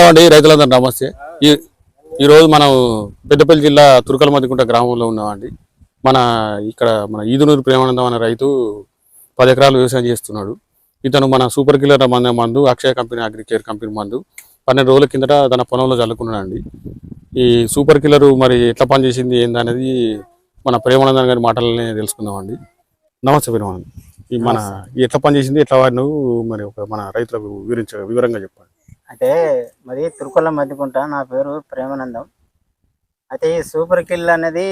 Hello అండి రైతులందరూ నమస్తే. ఈ ఈరోజు మనం పెద్దపల్లి జిల్లా తురకల మధ్యకుంట గ్రామంలో ఉన్నామండి. మన ఇక్కడ మన ఈదునూరు ప్రేమానందం అనే రైతు పది ఎకరాలు వ్యవసాయం చేస్తున్నాడు. ఇతను మన సూపర్ కిల్లర్ మందు మందు అక్షయ కంపెనీ అగ్రికేర్ కంపెనీ మందు పన్నెండు రోజుల కిందట తన పొలంలో చల్లుకున్నాడండి. ఈ సూపర్ కిల్లర్ మరి ఎట్లా పనిచేసింది ఏందనేది మన ప్రేమానందం గారి మాటలనే తెలుసుకుందామండి. నమస్తే ప్రేమానందం. ఈ మన ఎట్లా పనిచేసింది ఎట్లా వాడిను మరి ఒక మన రైతులకు వివరించ వివరంగా చెప్పండి. అంటే మరి తిరుకొల్ల మధ్యకుంట నా పేరు ప్రేమానందం. అయితే ఈ సూపర్ కిల్ అనేది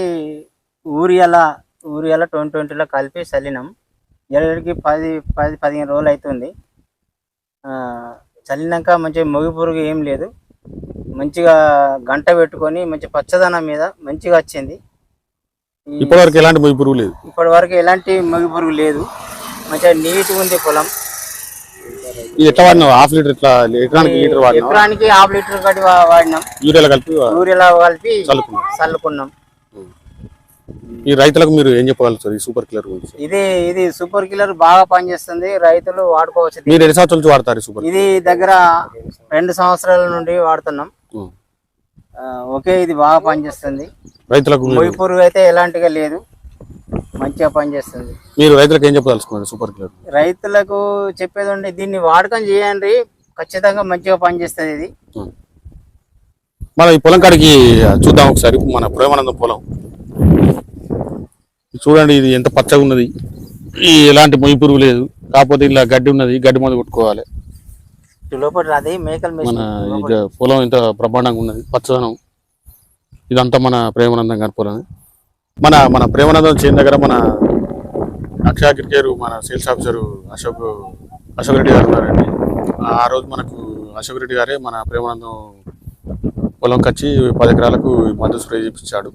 ఊరియాల ఊరియాల ట్వంటీ ట్వంటీలో కలిపి చల్లినాం. ఏడాదికి పది పది పదిహేను రోజులు అవుతుంది ఆ, చల్లినాక మంచిగా మొగి పురుగు ఏం లేదు. మంచిగా గంట పెట్టుకొని మంచి పచ్చదనం మీద మంచిగా వచ్చింది. ఇప్పటివరకు ఎలాంటి మొయ్యి పురుగు లేదు? ఇప్పటి వరకు ఎలాంటి మొగి పురుగు లేదు. మంచిగా నీట్గా ఉంది పొలం. ఇది ఎట్లా వాడినావు? హాఫ్ లీటర్ ఇట్లా ఎకరానికి లీటర్ వాడినావు? ఎకరానికి హాఫ్ లీటర్ కట్టి వాడినాం. యూరియాలో కలిపి ఊరియాల కలిపి చల్లుకున్నాం చల్లుకున్నాం. ఈ రైతులకు మీరు ఏం చెప్పగలుగుతారు ఈ సూపర్ కిల్లర్ గురించి. ఇది ఇది సూపర్ కిల్లర్ బాగా పనిచేస్తుంది. రైతులు వాడుకోవచ్చు. మీరు ఎన్ని సంవత్సరాల నుంచి వాడతారు సూపర్ ఇది దగ్గర రెండు సంవత్సరాల నుండి వాడుతున్నాం. ఓకే ఇది బాగా పనిచేస్తుంది. రైతులకు మొయ్యి పురుగు అయితే ఎలాంటిగా లేదు. మంచిగా పనిచేస్తుంది మీరు రైతులకు ఏం చెప్పదలుచుకున్నారు సూపర్ కిల్లర్? రైతులకు చెప్పేది ఉంటే దీన్ని వాడకం చేయండి. ఖచ్చితంగా మంచిగా పనిచేస్తుంది ఇది. మన ఈ పొలం కాడికి చూద్దాం ఒకసారి. మన ప్రేమానందం పొలం. చూడండి ఇది ఎంత పచ్చగా ఉన్నది. ఈ ఎలాంటి మొయ్యి పురుగు లేదు. కాకపోతే ఇలా గడ్డి ఉన్నది. గడ్డి మందు కొట్టుకోవాలి. ఈ లోపల అది మేకలు మన పొలం ఎంత బ్రహ్మాండంగా ఉన్నది. పచ్చదనం. ఇదంతా మన ప్రేమానందం గారి పొలం మన మన ప్రేమానందం చేను దగ్గర మన అక్షయ క్రికేరు మన సేల్స్ ఆఫీసర్ అశోక్ అశోక్ రెడ్డి గారు ఉన్నారండి. ఆ రోజు మనకు అశోక్ రెడ్డి గారే మన ప్రేమానందం పొలంకి వచ్చి పది ఎకరాలకు మందు స్ప్రే చేయించాడు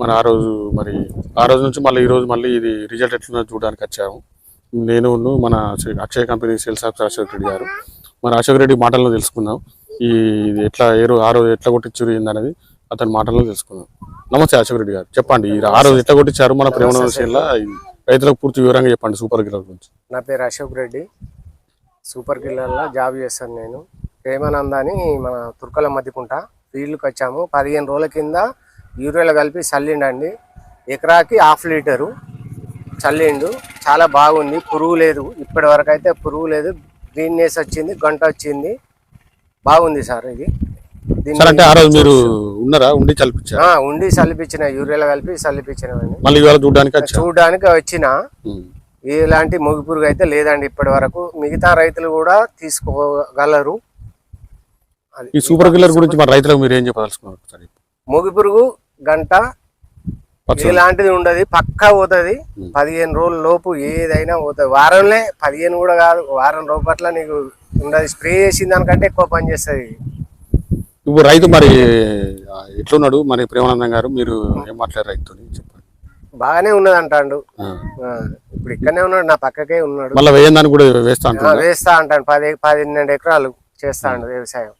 మరి ఆ రోజు మరి ఆ రోజు నుంచి మళ్ళీ ఈరోజు మళ్ళీ ఇది రిజల్ట్ ఎట్లున్నది చూడడానికి వచ్చాము. నేను మన Akshaya company sales officer Ashok Reddy గారు. మరి అశోక్ రెడ్డి మాటల్లో తెలుసుకుందాం. ఈ ఎట్లా ఏ రోజు ఆ రోజు ఎట్లా కొట్టించారు ఏందనేది అతని మాటల్లో తెలుసుకుందాం. నమస్తే అశోక్ రెడ్డి గారు. చెప్పండి ఆ రోజు ఎట్లా కొట్టించారు మన ప్రేమ విషయంలో రైతులకు పూర్తి వివరంగా చెప్పండి సూపర్ కిల్లర్ గురించి. నా పేరు అశోక్ రెడ్డి. సూపర్ కిల్లర్లో జాబ్ చేస్తాను నేను. ప్రేమానంద అని మన తుర్కల మధ్యకుంట ఫీల్డ్కి వచ్చాము. పదిహేను రోజుల కింద యూరియాలో కలిపి చల్లిండండి. ఎకరాకి హాఫ్ లీటరు చల్లిండు. చాలా బాగుంది పురుగు లేదు. ఇప్పటి వరకు అయితే పురుగు లేదు. గ్రీన్నెస్ వచ్చింది గంట వచ్చింది. బాగుంది సార్ ఇది. సార్ అంటే ఆ రోజు మీరు ఉన్నారా? ఉండి చల్పించారు? ఉండి చల్లిపించిన యూరియాలో కలిపి మళ్ళీ ఇవాళ చూడడానికి చూడడానికి వచ్చిన ఎలాంటి మొగి పురుగు అయితే లేదండి ఇప్పటి వరకు. మిగతా రైతులు కూడా తీసుకోగలరు. ఈ సూపర్ కిల్లర్ గురించి మన రైతులకు మీరు ఏం చెప్పదలుచుకున్నారు ఒకసారి మొగి పురుగు గంట. ఎలాంటిది ఉండదు. పక్కా పోతుంది. పదిహేను రోజుల లోపు ఏదైనా పోతుంది. వారంలో పదిహేను కూడా కాదు. వారం రూపాయల నీకు ఉండదు. స్ప్రే చేసిన దానికంటే ఎక్కువ పని చేస్తుంది. ఇప్పుడు రైతు మరి ఎట్లున్నాడు? మరి ప్రేమానందం గారు మీరు ఏం మాట్లాడారు రైతుతో చెప్పండి. బాగానే ఉన్నది అంటాడు. ఇప్పుడు ఇక్కడనే ఉన్నాడు నా పక్కకే ఉన్నాడు. మళ్ళీ కూడా వేస్తా వేస్తా అంటాడు. పది పన్నెండు ఎకరాలు చేస్తాడు వ్యవసాయం.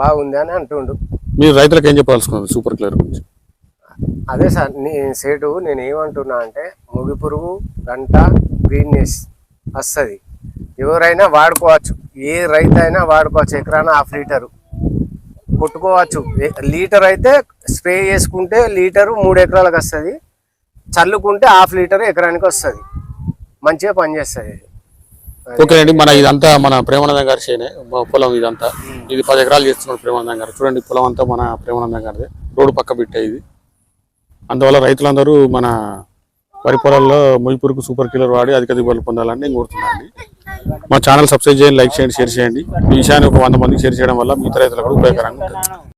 బాగుంది అని అంటుండు. మీరు రైతులకు ఏం చెప్పదలుచుకున్నారు సూపర్ కిల్లర్ గురించి? అదే సార్ నీ సేటు నేను ఏమంటున్నా అంటే ముగి పురుగు గంట గ్రీన్నెస్ వస్తుంది ఎవరైనా వాడుకోవచ్చు. ఏ రైతు అయినా వాడుకోవచ్చు. ఎకరాన హాఫ్ లీటరు. కొట్టుకోవచ్చు. లీటర్ అయితే స్ప్రే చేసుకుంటే లీటరు మూడు ఎకరాలకు వస్తుంది. చల్లుకుంటే హాఫ్ లీటర్ ఎకరానికి వస్తుంది. మంచిగా పనిచేస్తుంది. ఓకే అండి మన ఇదంతా మన ప్రేమానందం గారి చేనే పొలం ఇదంతా. ఇది పది ఎకరాలు చేస్తున్నాడు ప్రేమానందం గారు. చూడండి పొలం అంతా మన ప్రేమానందం గారిది. రోడ్డు పక్క పెట్టే ఇది. అందువల్ల రైతులందరూ మన వరి పొలాల్లో ముయిపురుకు సూపర్ కిల్లర్ వాడి అధిక దిగుబడులు పొందాలని నేను కోరుతున్నాను. మా ఛానల్ సబ్స్క్రైబ్ చేయండి లైక్ చేయండి షేర్ చేయండి. ఈ విషయాన్ని ఒక వంద మందికి షేర్ చేయడం వల్ల మిగతా రైతులకు కూడా ఉపయోగకరంగా ఉంటుంది.